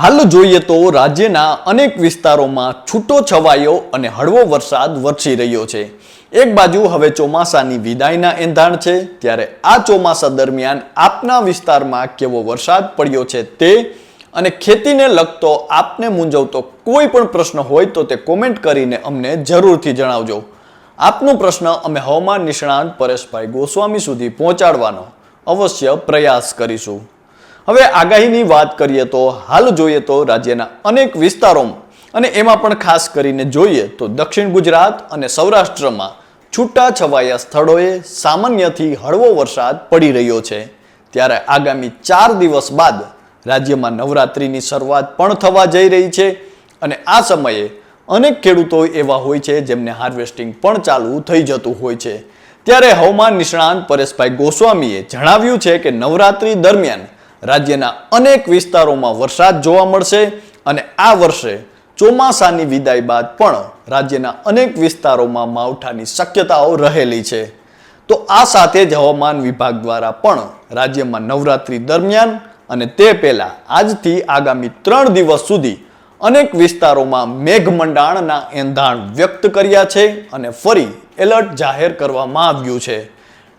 હાલ જોઈએ તો રાજ્યના અનેક વિસ્તારોમાં છૂટો છવાયો અને હળવો વરસાદ વરસી રહ્યો છે. એક બાજુ હવે ચોમાસાની વિદાયના એંધાણ છે, ત્યારે આ ચોમાસા દરમિયાન આપના વિસ્તારમાં કેવો વરસાદ પડ્યો છે તે અને ખેતીને લગતો આપને મૂંઝવતો કોઈ પણ પ્રશ્ન હોય તો તે કોમેન્ટ કરીને અમને જરૂરથી જણાવજો. આપનો પ્રશ્ન અમે હવામાન નિષ્ણાંત પરેશભાઈ ગોસ્વામી સુધી પહોંચાડવાનો અવશ્ય પ્રયાસ કરીશું. હવે આગાહીની વાત કરીએ તો હાલ જોઈએ તો રાજ્યના અનેક વિસ્તારોમાં, અને એમાં પણ ખાસ કરીને જોઈએ તો દક્ષિણ ગુજરાત અને સૌરાષ્ટ્રમાં છૂટા છવાયા સ્થળોએ સામાન્યથી હળવો વરસાદ પડી રહ્યો છે. ત્યારે આગામી ચાર દિવસ બાદ રાજ્યમાં નવરાત્રિની શરૂઆત પણ થવા જઈ રહી છે, અને આ સમયે અનેક ખેડૂતો એવા હોય છે જેમને હાર્વેસ્ટિંગ પણ ચાલુ થઈ જતું હોય છે. ત્યારે હવામાન નિષ્ણાંત પરેશભાઈ ગોસ્વામીએ જણાવ્યું છે કે નવરાત્રી દરમિયાન રાજ્યના અનેક વિસ્તારોમાં વરસાદ જોવા મળશે અને આ વર્ષે ચોમાસાની વિદાય બાદ પણ રાજ્યના અનેક વિસ્તારોમાં માવઠાની શક્યતાઓ રહેલી છે. તો આ સાથે જ હવામાન વિભાગ દ્વારા પણ રાજ્યમાં નવરાત્રી દરમિયાન અને તે પહેલાં આજથી આગામી ત્રણ દિવસ સુધી અનેક વિસ્તારોમાં મેઘમંડાણના એંધાણ વ્યક્ત કર્યા છે અને ફરી એલર્ટ જાહેર કરવામાં આવ્યું છે.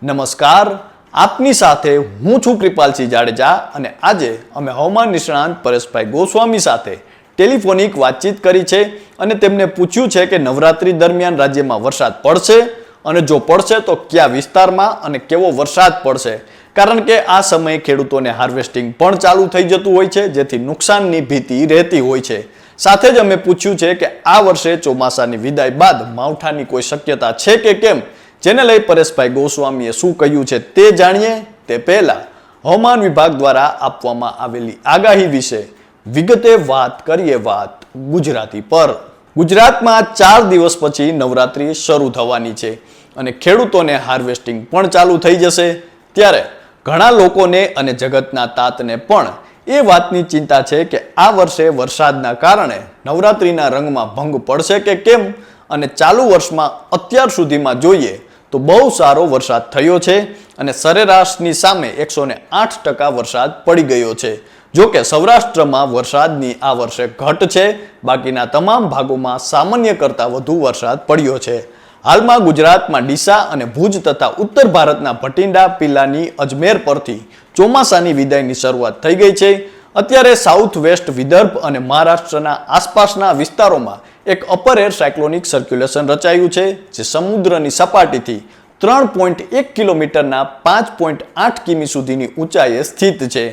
નમસ્કાર આપની સાથે હું છું કૃપાલસિંહ જાડેજા અને આજે અમે હવામાન નિષ્ણાંત પરેશભાઈ ગોસ્વામી સાથે ટેલિફોનિક વાતચીત કરી છે અને તેમને પૂછ્યું છે કે નવરાત્રી દરમિયાન રાજ્યમાં વરસાદ પડશે અને જો પડશે તો કયા વિસ્તારમાં અને કેવો વરસાદ પડશે? કારણ કે આ સમયે ખેડૂતોને હાર્વેસ્ટિંગ પણ ચાલુ થઈ જતું હોય છે, જેથી નુકસાનની ભીતિ રહેતી હોય છે. સાથે જ અમે પૂછ્યું છે કે આ વર્ષે ચોમાસાની વિદાય બાદ માવઠાની કોઈ શક્યતા છે કે કેમ? જેને લઈ પરેશભાઈ ગોસ્વામીએ શું કહ્યું છે તે જાણીએ તે પહેલા હવામાન વિભાગ દ્વારા આપવામાં આવેલી આગાહી વિશે વિગતે વાત કરીએ વાત ગુજરાતી પર. ગુજરાતમાં ચાર દિવસ પછી નવરાત્રી શરૂ થવાની છે અને ખેડૂતોને હાર્વેસ્ટિંગ પણ ચાલુ થઈ જશે. ત્યારે ઘણા લોકોને અને જગતના તાતને પણ એ વાતની ચિંતા છે કે આ વર્ષે વરસાદના કારણે નવરાત્રીના રંગમાં ભંગ પડશે કે કેમ? અને ચાલુ વર્ષમાં અત્યાર સુધીમાં જોઈએ તો બહુ સારો વરસાદ થયો છે અને સરેરાશની સામે એકસો આઠ ટકા વરસાદ પડી ગયો છે. જો કે સૌરાષ્ટ્રમાં વરસાદની આ વર્ષે ઘટ છે. બાકીના તમામ ભાગોમાં સામાન્ય કરતાં વધુ વરસાદ પડ્યો છે. હાલમાં ગુજરાતમાં ડીસા અને ભુજ તથા ઉત્તર ભારતના ભટિંડા, પિલાની, અજમેર પરથી ચોમાસાની વિદાયની શરૂઆત થઈ ગઈ છે. અત્યારે સાઉથ વેસ્ટ વિદર્ભ અને મહારાષ્ટ્રના આસપાસના વિસ્તારોમાં એક અપર એર સાયક્લોનિક સર્ક્યુલેશન રચાયું છે, જે સમુદ્રની સપાટીથી ત્રણ પોઈન્ટ એક કિલોમીટરના પાંચ પોઈન્ટ આઠ કિમી સુધીની ઊંચાઈએ સ્થિત છે.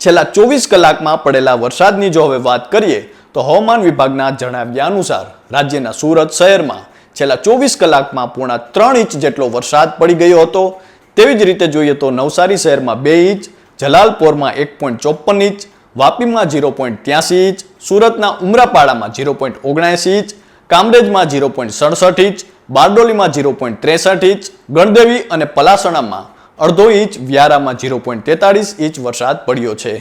છેલ્લા ચોવીસ કલાકમાં પડેલા વરસાદની જો હવે વાત કરીએ, તો હવામાન વિભાગના જણાવ્યા અનુસાર રાજ્યના સુરત શહેરમાં છેલ્લા ચોવીસ કલાકમાં પૂર્ણ ત્રણ ઇંચ જેટલો વરસાદ પડી ગયો હતો. તેવી જ રીતે જોઈએ તો નવસારી શહેરમાં બે ઇંચ, જલાલપોરમાં એક પોઈન્ટ ચોપન ઇંચ વાપીમાં ઝીરો પોઈન્ટ ત્યાસી ઇંચ, સુરતના ઉમરાપાડામાં ઝીરો પોઈન્ટ ઓગણસી ઇંચ, કામરેજમાં ઝીરો પોઈન્ટ સડસઠ ઇંચ, બારડોલીમાં ઝીરો પોઈન્ટ ત્રેસઠ ઇંચ, ગણદેવી અને પલાસણામાં અડધો ઇંચ, વ્યારામાં ઝીરો પોઈન્ટ તેતાળીસ ઇંચ વરસાદ પડ્યો છે.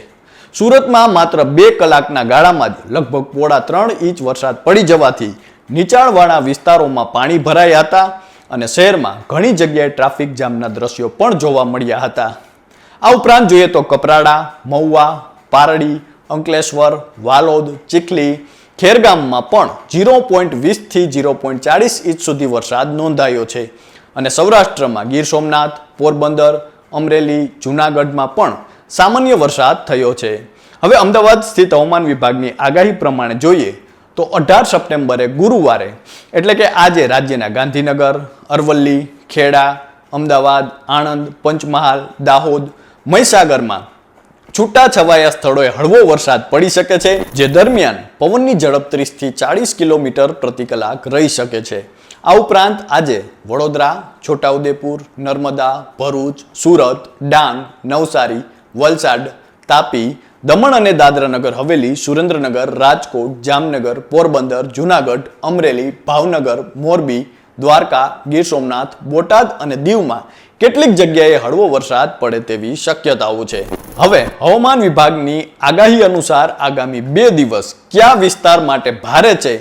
સુરતમાં માત્ર બે કલાકના ગાળામાં જ લગભગ પોળા ત્રણ ઇંચ વરસાદ પડી જવાથી નીચાણવાળા વિસ્તારોમાં પાણી ભરાયા હતા અને શહેરમાં ઘણી જગ્યાએ ટ્રાફિક જામના દ્રશ્યો પણ જોવા મળ્યા હતા. આ ઉપરાંત જોઈએ તો કપરાડા, મહુવા પારડી, અંકલેશ્વર, વાલોદ, ચીખલી, ખેરગામમાં પણ ઝીરો પોઈન્ટ વીસથી ઝીરો પોઈન્ટ ચાળીસ ઇંચ સુધી વરસાદ નોંધાયો છે. અને સૌરાષ્ટ્રમાં ગીર સોમનાથ, પોરબંદર, અમરેલી, જૂનાગઢમાં પણ સામાન્ય વરસાદ થયો છે. હવે અમદાવાદ સ્થિત હવામાન વિભાગની આગાહી પ્રમાણે જોઈએ તો અઢાર સપ્ટેમ્બરે ગુરુવારે, એટલે કે આજે રાજ્યના ગાંધીનગર, અરવલ્લી, ખેડા, અમદાવાદ, આણંદ, પંચમહાલ, દાહોદ, મહીસાગરમાં છૂટા છવાયા સ્થળોએ હળવો વરસાદ પડી શકે છે, જે દરમિયાન પવનની ઝડપ ત્રીસથી ચાળીસ કિલોમીટર પ્રતિ કલાક રહી શકે છે. આ ઉપરાંત આજે વડોદરા, છોટાઉદેપુર, નર્મદા, ભરૂચ, સુરત, ડાંગ, નવસારી, વલસાડ, તાપી, દમણ અને દાદરાનગર, હવેલી, સુરેન્દ્રનગર, રાજકોટ, જામનગર, પોરબંદર, જુનાગઢ, અમરેલી, ભાવનગર, મોરબી દ્વારકા, ગીર સોમનાથ, બોટાદ અને દીવમાં કેટલીક જગ્યાએ હળવો વરસાદ પડે તેવી શક્યતાઓ છે. હવે હવામાન વિભાગની આગાહી અનુસાર આગામી બે દિવસ કયા વિસ્તાર માટે ભારે છે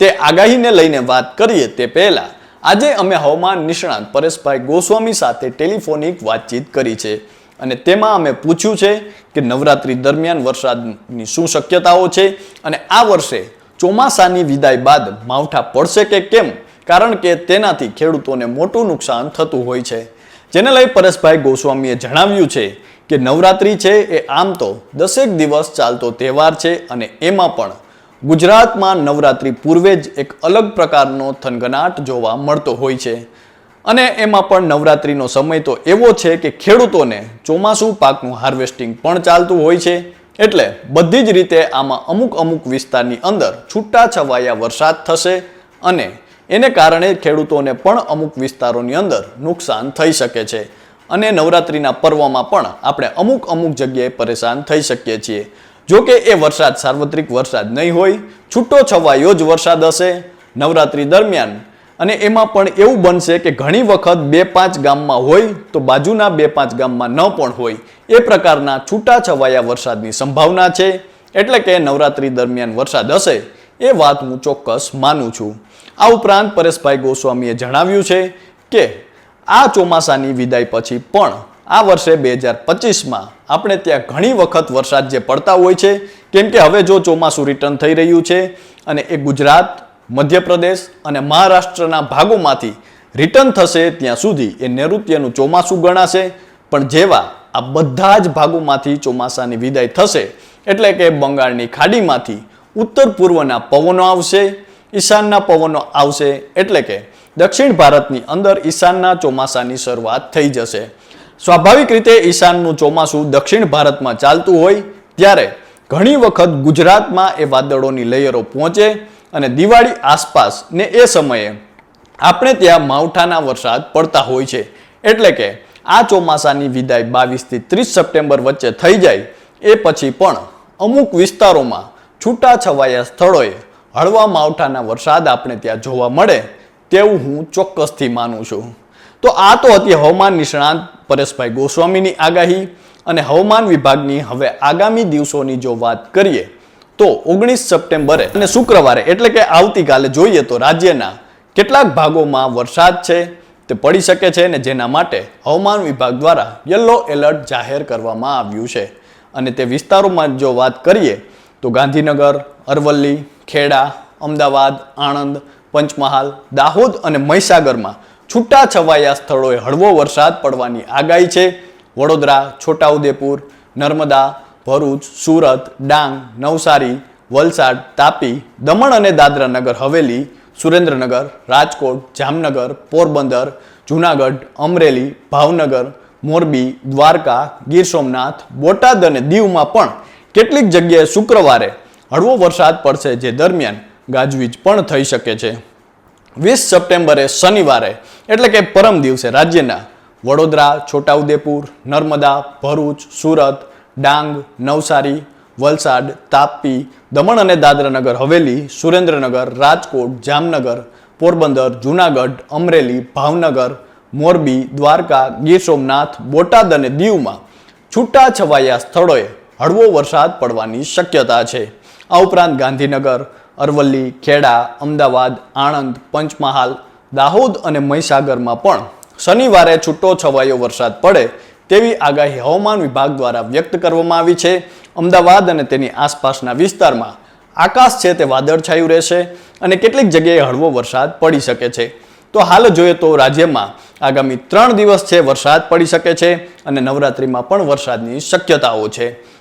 તે આગાહીને લઈને વાત કરીએ તે પહેલા. આજે અમે હવામાન નિષ્ણાંત પરેશભાઈ ગોસ્વામી સાથે ટેલિફોનિક વાતચીત કરી છે અને તેમાં અમે પૂછ્યું છે કે નવરાત્રી દરમિયાન વરસાદની શું શક્યતાઓ છે અને આ વર્ષે ચોમાસાની વિદાય બાદ માવઠા પડશે કે કેમ? કારણ કે તેનાથી ખેડૂતોને મોટું નુકસાન થતું હોય છે. જેને લઈ પરેશભાઈ ગોસ્વામીએ જણાવ્યું છે કે નવરાત્રિ છે એ આમ તો દસેક દિવસ ચાલતો તહેવાર છે અને એમાં પણ ગુજરાતમાં નવરાત્રિ પૂર્વે જ એક અલગ પ્રકારનો થનગનાટ જોવા મળતો હોય છે. અને એમાં પણ નવરાત્રિનો સમય તો એવો છે કે ખેડૂતોને ચોમાસું પાકનું હાર્વેસ્ટિંગ પણ ચાલતું હોય છે. એટલે બધી જ રીતે આમાં અમુક અમુક વિસ્તારની અંદર છૂટા છવાયા વરસાદ થશે અને એને કારણે ખેડૂતોને પણ અમુક વિસ્તારોની અંદર નુકસાન થઈ શકે છે. અને નવરાત્રિના પર્વમાં પણ આપણે અમુક અમુક જગ્યાએ પરેશાન થઈ શકીએ છીએ. જો કે એ વરસાદ સાર્વત્રિક વરસાદ નહીં હોય, છૂટો છવાયો જ વરસાદ હશે નવરાત્રિ દરમિયાન. અને એમાં પણ એવું બનશે કે ઘણી વખત બે પાંચ ગામમાં હોય તો બાજુના બે પાંચ ગામમાં ન પણ હોય. એ પ્રકારના છૂટા છવાયા વરસાદની સંભાવના છે. એટલે કે નવરાત્રી દરમિયાન વરસાદ હશે એ વાત હું ચોક્કસ માનું છું. આ ઉપરાંત પરેશભાઈ ગોસ્વામીએ જણાવ્યું છે કે આ ચોમાસાની વિદાય પછી પણ આ વર્ષે બે હજાર પચીસમાં આપણે ત્યાં ઘણી વખત વરસાદ જે પડતા હોય છે, કેમ કે હવે જો ચોમાસું રિટર્ન થઈ રહ્યું છે અને એ ગુજરાત, મધ્યપ્રદેશ અને મહારાષ્ટ્રના ભાગોમાંથી રિટર્ન થશે ત્યાં સુધી એ નૈઋત્યનું ચોમાસું ગણાશે. પણ જેવા આ બધા જ ભાગોમાંથી ચોમાસાની વિદાય થશે, એટલે કે બંગાળની ખાડીમાંથી ઉત્તર પૂર્વના પવનો આવશે, ઈશાનના પવનો આવશે એટલે કે દક્ષિણ ભારતની અંદર ઈશાનના ચોમાસાની શરૂઆત થઈ જશે. સ્વાભાવિક રીતે ઈશાનનું ચોમાસું દક્ષિણ ભારતમાં ચાલતું હોય ત્યારે ઘણી વખત ગુજરાતમાં એ વાદળોની લેયરો પહોંચે અને દિવાળી આસપાસ ને એ સમયે આપણે ત્યાં માવઠાના વરસાદ પડતા હોય છે. એટલે કે આ ચોમાસાની વિદાય બાવીસથી ત્રીસ સપ્ટેમ્બર વચ્ચે થઈ જાય, એ પછી પણ અમુક વિસ્તારોમાં છૂટા છવાયા સ્થળોએ હળવા માવઠાના વરસાદ આપણે ત્યાં જોવા મળે તેવું હું ચોક્કસથી માનું છું. તો આ તો હતી હવામાન નિષ્ણાંત પરેશભાઈ ગોસ્વામીની આગાહી અને હવામાન વિભાગની હવે આગામી દિવસોની જો વાત કરીએ તો ઓગણીસ સપ્ટેમ્બરે અને શુક્રવારે એટલે કે આવતીકાલે જોઈએ તો રાજ્યના કેટલાક ભાગોમાં વરસાદ છે, તે પડી શકે છે અને જેના માટે હવામાન વિભાગ દ્વારા યલો એલર્ટ જાહેર કરવામાં આવ્યું છે. અને તે વિસ્તારોમાં જો વાત કરીએ તો ગાંધીનગર, અરવલ્લી, ખેડા, અમદાવાદ, આણંદ, પંચમહાલ, દાહોદ અને મહીસાગરમાં છૂટા છવાયા સ્થળોએ હળવો વરસાદ પડવાની આગાહી છે. વડોદરા, છોટાઉદેપુર, નર્મદા, ભરૂચ, સુરત, ડાંગ, નવસારી, વલસાડ, તાપી, દમણ અને દાદરા નગર હવેલી, સુરેન્દ્રનગર, રાજકોટ, જામનગર, પોરબંદર, જુનાગઢ, અમરેલી, ભાવનગર, મોરબી, દ્વારકા, ગીર સોમનાથ, બોટાદ અને દીવમાં પણ કેટલીક જગ્યાએ શુક્રવારે હળવો વરસાદ પડશે જે દરમિયાન ગાજવીજ પણ થઈ શકે છે. વીસ સપ્ટેમ્બરે શનિવારે, એટલે કે પરમ દિવસે રાજ્યના વડોદરા, છોટાઉદેપુર, નર્મદા, ભરૂચ, સુરત, ડાંગ, નવસારી, વલસાડ, તાપી, દમણ અને દાદરાનગર, હવેલી, સુરેન્દ્રનગર, રાજકોટ, જામનગર, પોરબંદર, જુનાગઢ, અમરેલી, ભાવનગર, મોરબી, દ્વારકા, ગીર સોમનાથ, બોટાદ અને દીવમાં છૂટા છવાયા સ્થળોએ હળવો વરસાદ પડવાની શક્યતા છે. આ ઉપરાંત ગાંધીનગર, અરવલ્લી, ખેડા, અમદાવાદ, આણંદ, પંચમહાલ, દાહોદ અને મહીસાગરમાં પણ શનિવારે છૂટો છવાયો વરસાદ પડે તેવી આગાહી હવામાન વિભાગ દ્વારા વ્યક્ત કરવામાં આવી છે. અમદાવાદ અને તેની આસપાસના વિસ્તારમાં આકાશ છે તે વાદળછાયું રહેશે અને કેટલીક જગ્યાએ હળવો વરસાદ પડી શકે છે. તો હાલ જોઈએ તો રાજ્યમાં આગામી ત્રણ દિવસ છે વરસાદ પડી શકે છે અને નવરાત્રિમાં પણ વરસાદની શક્યતાઓ છે.